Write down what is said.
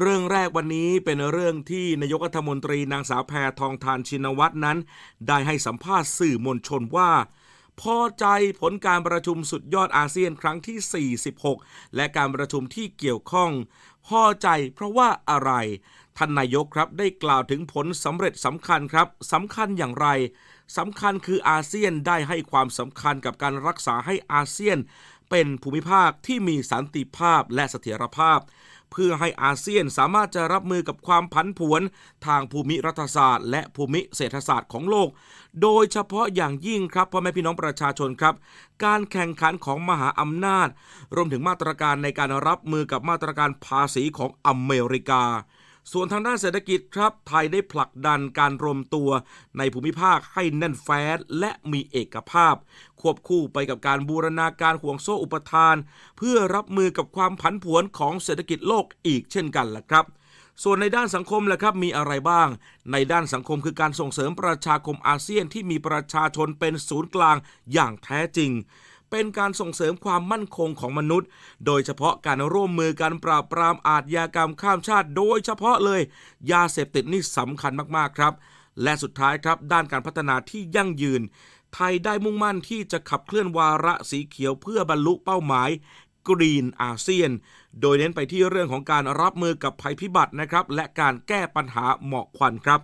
เรื่องแรกวันนี้เป็นเรื่องที่นายกรัฐมนตรีนางสาวแพทองทานชินวัตรนั้น ได้ให้สัมภาษณ์สื่อมวลชนว่า พอใจผลการประชุมสุดยอดอาเซียนครั้งที่ 46 และการประชุมที่เกี่ยวข้อง พอใจเพราะว่าอะไร ท่านนายกครับได้กล่าวถึงผลสำเร็จสำคัญครับสำคัญอย่างไรสำคัญคืออาเซียนได้ให้ความสำคัญกับการรักษาให้อาเซียน เป็นภูมิภาคที่มีสันติภาพและเสถียรภาพ เพื่อให้อาเซียนสามารถจะรับมือกับความผันผวน ทางภูมิรัฐศาสตร์ และภูมิเศรษฐศาสตร์ของโลก โดยเฉพาะอย่างยิ่งครับพ่อแม่พี่น้องประชาชนครับ การแข่งขันของมหาอำนาจ รวมถึงมาตรการในการรับมือกับมาตรการภาษีของอเมริกา ส่วนทางด้านเศรษฐกิจครับ ไทยได้ผลักดันการรวมตัวในภูมิภาคให้แน่นแฟ้นและมีเอกภาพ ควบคู่ไปกับการบูรณาการห่วงโซ่อุปทาน เพื่อรับมือกับความผันผวนของเศรษฐกิจโลกอีกเช่นกันล่ะครับส่วนในด้านสังคมแหละครับมีอะไรบ้าง ในด้านสังคมคือการส่งเสริมประชาคมอาเซียนที่มีประชาชนเป็นศูนย์กลางอย่างแท้จริง เป็นการส่งเสริมความมั่นคงของมนุษย์ โดยเฉพาะการร่วมมือการปราบปรามอาทยากรรมข้ามชาติ โดยเฉพาะเลย ยาเสพติดนี่สำคัญมากๆครับ และสุดท้ายครับด้านการพัฒนาที่ยั่งยืน ไทยได้มุ่งมั่นที่จะขับเคลื่อนวาระสีเขียวเพื่อบรรลุเป้าหมายกรีนอาเซียน โดยเน้นไปที่เรื่องของการรับมือกับภัยพิบัตินะครับ และการแก้ปัญหาหมอกควันครับ